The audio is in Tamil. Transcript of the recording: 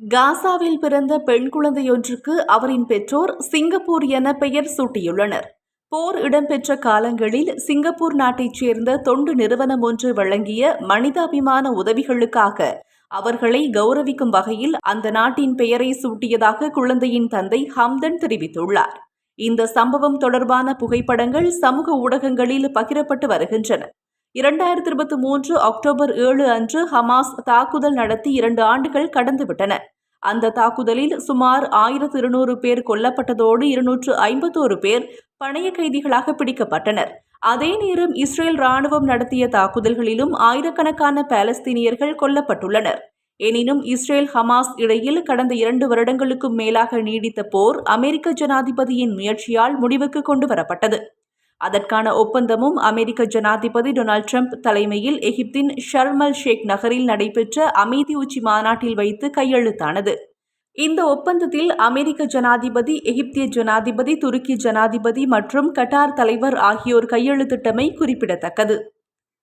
காசாவில் பிறந்த பெண் குழந்தையொன்றுக்கு அவரின் பெற்றோர் சிங்கப்பூர் என பெயர் சூட்டியுள்ளனர். போர் இடம்பெற்ற காலங்களில் சிங்கப்பூர் நாட்டைச் சேர்ந்த தொண்டு நிறுவனம் ஒன்று வழங்கிய மனிதாபிமான உதவிகளுக்காக அவர்களை கௌரவிக்கும் வகையில் அந்த நாட்டின் பெயரை சூட்டியதாக குழந்தையின் தந்தை ஹம்தன் தெரிவித்துள்ளார். இந்த சம்பவம் தொடர்பான புகைப்படங்கள் சமூக ஊடகங்களில் பகிரப்பட்டு வருகின்றன. இரண்டாயிரத்தி இருபத்தி மூன்று அக்டோபர் ஏழு அன்று ஹமாஸ் தாக்குதல் நடத்தி இரண்டு ஆண்டுகள் கடந்துவிட்டன. அந்த தாக்குதலில் சுமார் ஆயிரத்து இருநூறு பேர் கொல்லப்பட்டதோடு இருநூற்று ஐம்பத்தோரு பேர் பணைய கைதிகளாக பிடிக்கப்பட்டனர். அதே நேரம் இஸ்ரேல் ராணுவம் நடத்திய தாக்குதல்களிலும் ஆயிரக்கணக்கான பாலஸ்தீனியர்கள் கொல்லப்பட்டுள்ளனர். எனினும் இஸ்ரேல் ஹமாஸ் இடையில் கடந்த இரண்டு வருடங்களுக்கும் மேலாக நீடித்த போர் அமெரிக்க ஜனாதிபதியின் முயற்சியால் முடிவுக்கு கொண்டு வரப்பட்டது அதற்கான ஒப்பந்தமும் அமெரிக்க ஜனாதிபதி டொனால்ட் ட்ரம்ப் தலைமையில் எகிப்தின் ஷர்மல் ஷேக் நகரில் நடைபெற்ற அமைதி உச்சி மாநாட்டில் வைத்து கையெழுத்தானது. இந்த ஒப்பந்தத்தில் அமெரிக்க ஜனாதிபதி எகிப்திய ஜனாதிபதி துருக்கி ஜனாதிபதி மற்றும் கட்டார் தலைவர் ஆகியோர் கையெழுத்திட்டமை குறிப்பிடத்தக்கது.